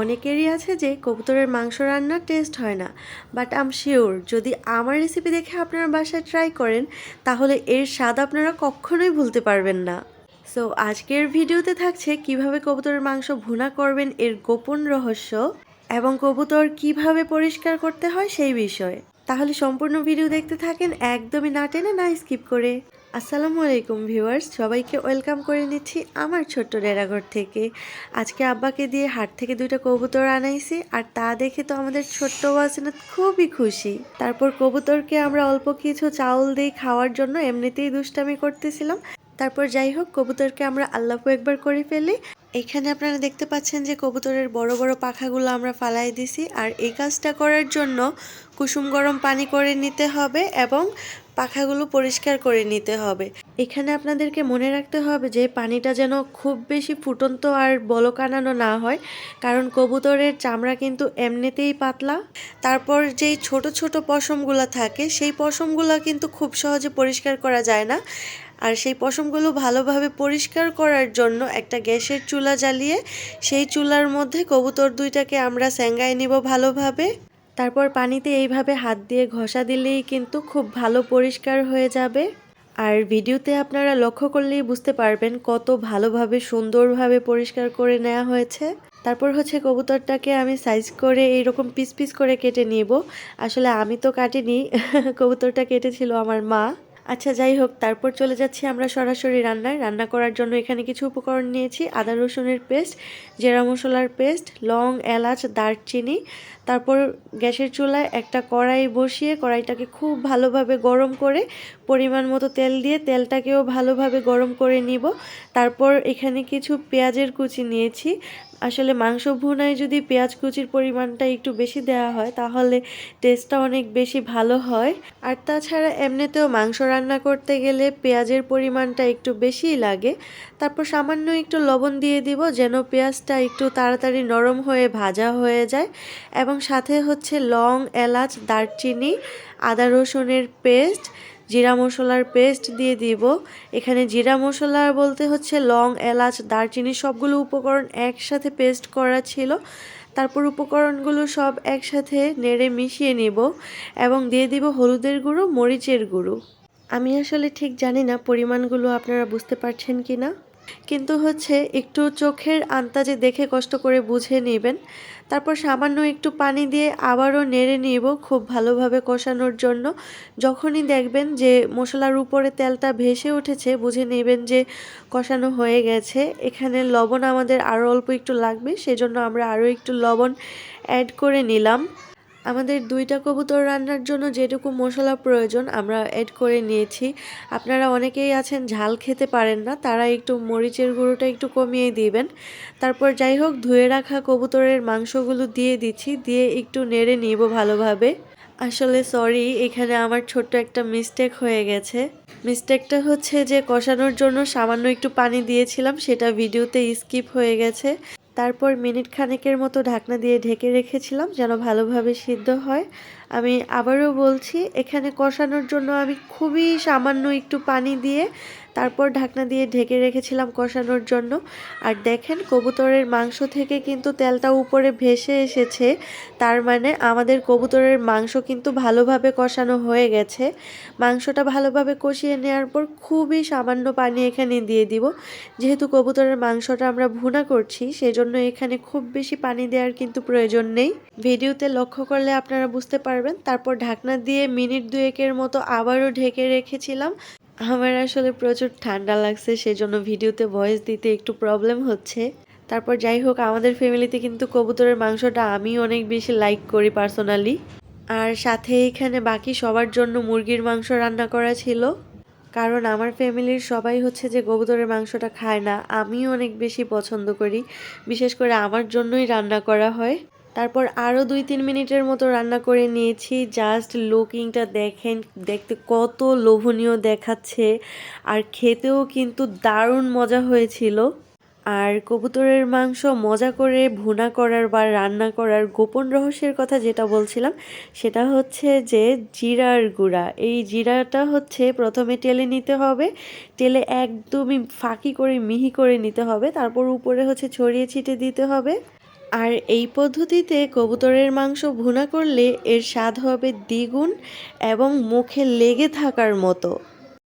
অনেকেরই আছে যে কবুতরের মাংস রান্নার টেস্ট হয় না বাট আম শিওর যদি আমার রেসিপি দেখে আপনারা বাসায় ট্রাই করেন, তাহলে এর স্বাদ আপনারা কখনোই ভুলতে পারবেন না। সো আজকের ভিডিওতে থাকছে কীভাবে কবুতরের মাংস ভুনা করবেন এর গোপন রহস্য এবং কবুতর কীভাবে পরিষ্কার করতে হয় সেই বিষয়ে। তাহলে সম্পূর্ণ ভিডিও দেখতে থাকেন, একদমই না টেনে না স্কিপ করে। আসসালামু আলাইকুম ভিউয়ার্স, সবাইকে ওয়েলকাম করে নিচ্ছি আমার ছোট্ট ডেরাঘর থেকে। আজকে আব্বাকে দিয়ে হাট থেকে দুইটা কবুতর আনাইছি, আর তা দেখে তো আমাদের ছোট্ট ওয়াসিনা খুবই খুশি। তারপর কবুতরকে আমরা অল্প কিছু চাউল দিয়ে খাওয়ার জন্য, এমনিতেই দুষ্টামি করতেছিলাম। তারপর যাই হোক, কবুতরকে আমরা আল্লাহু একবার করে ফেলি। এখানে আপনারা দেখতে পাচ্ছেন যে কবুতরের বড় বড় পাখাগুলো আমরা ফালাই দিছি, আর এই কাজটা করার জন্য কুসুম গরম পানি করে নিতে হবে এবং পাখাগুলো পরিষ্কার করে নিতে হবে। এখানে আপনাদেরকে মনে রাখতে হবে যে, পানিটা যেন খুব বেশি ফুটন্ত আর বলকানানো না হয়, কারণ কবুতরের চামড়া কিন্তু এমনিতেই পাতলা। তারপর যেই ছোট ছোট পশমগুলো থাকে, সেই পশমগুলো কিন্তু খুব সহজে পরিষ্কার করা যায় না। আর সেই পশমগুলো ভালোভাবে পরিষ্কার করার জন্য একটা গ্যাসের চুলা জ্বালিয়ে, সেই চুলার মধ্যে কবুতর দুইটাকে আমরা স্যাঙ্গায় নিব ভালোভাবে। তারপর পানিতে এইভাবে হাত দিয়ে ঘষা দিলেই কিন্তু খুব ভালো পরিষ্কার হয়ে যাবে। আর ভিডিওতে আপনারা লক্ষ্য করলেই বুঝতে পারবেন কত ভালোভাবে, সুন্দরভাবে পরিষ্কার করে নেওয়া হয়েছে। তারপর হচ্ছে কবুতরটাকে আমি সাইজ করে এইরকম পিস পিস করে কেটে নিব। আসলে আমি তো কাটিনি, কবুতরটা কেটেছিল আমার মা। আচ্ছা যাই হোক, তারপর চলে যাচ্ছি আমরা সরাসরি রান্নায়। রান্না করার জন্য এখানে কিছু উপকরণ নিয়েছি। আদা, রসুনের পেস্ট, জেরা মশলার পেস্ট, লং, এলাচ, দারচিনি। তারপর গ্যাসের চুলায় একটা কড়াই বসিয়ে কড়াইটাকে খুব ভালোভাবে গরম করে পরিমাণ মতো তেল দিয়ে তেলটাকেও ভালোভাবে গরম করে নিব। তারপর এখানে কিছু পেঁয়াজের কুচি নিয়েছি। আসলে মাংস ভুনায় যদি পেঁয়াজ কুচির পরিমাণটা একটু বেশি দেওয়া হয়, তাহলে টেস্টটা অনেক বেশি ভালো হয়। আর তাছাড়া এমনিতেও মাংস রান্না করতে গেলে পেঁয়াজের পরিমাণটা একটু বেশিই লাগে। তারপর সামান্য একটু লবণ দিয়ে দিব যেন পেঁয়াজটা একটু তাড়াতাড়ি নরম হয়ে ভাজা হয়ে যায়। এবং সাথে হচ্ছে লং, এলাচ, দারচিনি, আদা রসুনের পেস্ট জিরা মশলার পেস্ট দিয়ে দিব। এখানে জিরা মশলা বলতে হচ্ছে লং, এলাচ, দারচিনি সবগুলো উপকরণ একসাথে পেস্ট করা ছিল। তারপর উপকরণগুলো সব একসাথে নেড়ে মিশিয়ে নিব এবং দিয়ে দিব হলুদের গুঁড়ো, মরিচের গুঁড়ো। আমি আসলে ঠিক জানি না পরিমাণগুলো, আপনারা বুঝতে পারছেন কি না কিন্তু হচ্ছে একটু চোখের আন্তাজে দেখে কষ্ট করে বুঝে নেবেন। তারপর সামান্য একটু পানি দিয়ে আবারও নেড়ে নিব খুব ভালোভাবে কষানোর জন্য। যখনই দেখবেন যে মশলার উপরে তেলটা ভেসে উঠেছে, বুঝে নেবেন যে কষানো হয়ে গেছে। এখানে লবণ আমাদের আরও অল্প একটু লাগবে, সেজন্য আমরা আরও একটু লবণ অ্যাড করে নিলাম। আমাদের দুইটা কবুতর রান্নার জন্য যেটুকু মশলা প্রয়োজন, আমরা অ্যাড করে নিয়েছি। আপনারা অনেকেই আছেন, ঝাল খেতে পারেন না, তারা একটু মরিচের গুঁড়োটা একটু কমিয়ে দিবেন। তারপর যাই হোক, ধুয়ে রাখা কবুতরের মাংসগুলো দিয়ে দিচ্ছি, দিয়ে একটু নেড়ে নিব ভালোভাবে। আসলে সরি এখানে আমার ছোট্ট একটা মিস্টেক হয়ে গেছে। মিস্টেকটা হচ্ছে যে, কষানোর জন্য সামান্য একটু পানি দিয়েছিলাম, সেটা ভিডিওতে স্কিপ হয়ে গেছে। তারপর মিনিট খানেকের মতো ঢাকনা দিয়ে ঢেকে রেখেছিলাম যেন ভালোভাবে সিদ্ধ হয়। আমি আবারও বলছি, এখানে কষানোর জন্য আমি খুবই সামান্য একটু পানি দিয়ে তারপর ঢাকনা দিয়ে ঢেকে রেখেছিলাম কষানোর জন্য। আর দেখেন, কবুতরের মাংস থেকে কিন্তু তেলটা উপরে ভেসে এসেছে। তার মানে আমাদের কবুতরের মাংস কিন্তু ভালোভাবে কষানো হয়ে গেছে। মাংসটা ভালোভাবে কষিয়ে নেওয়ার পর খুবই সামান্য পানি এখানে দিয়ে দিব। যেহেতু কবুতরের মাংসটা আমরা ভুনা করছি, সেজন্য এখানে খুব বেশি পানি দেওয়ার কিন্তু প্রয়োজন নেই। ভিডিওতে লক্ষ্য করলে আপনারা বুঝতে পারবেন। তারপর ঢাকনা দিয়ে মিনিট দুয়েকের মতো আবারও ঢেকে রেখেছিলাম। আমার আসলে প্রচুর ঠান্ডা লাগছে, সেজন্য ভিডিওতে ভয়েস দিতে একটু প্রবলেম হচ্ছে। তারপর যাই হোক, আমাদের ফ্যামিলিতে কিন্তু কবুতরের মাংসটা আমি অনেক বেশি লাইক করি পার্সোনালি আর সাথে এখানে বাকি সবার জন্য মুরগির মাংস রান্না করা ছিল। কারণ আমার ফ্যামিলির সবাই হচ্ছে যে কবুতরের মাংসটা খায় না, আমিও অনেক বেশি পছন্দ করি। বিশেষ করে আমার জন্যই রান্না করা হয়। তারপর আরও দুই তিন মিনিটের মতো রান্না করে নিয়েছি। জাস্ট লুকিংটা দেখেন, দেখতে কত লোভনীয় দেখাচ্ছে। আর খেতেও কিন্তু দারুণ মজা হয়েছিল। আর কবুতরের মাংস মজা করে ভুনা করার বা রান্না করার গোপন রহস্যের কথা যেটা বলছিলাম, সেটা হচ্ছে যে জিরার গুঁড়া। এই জিরাটা হচ্ছে প্রথমে টেলে নিতে হবে। টেলে একদমই ফাঁকি করে মিহি করে নিতে হবে। তারপর উপরে হচ্ছে ছড়িয়ে ছিটে দিতে হবে। আর এই পদ্ধতিতে কবুতরের মাংস ভুনা করলে এর স্বাদ হবে দ্বিগুণ এবং মুখে লেগে থাকার মতো।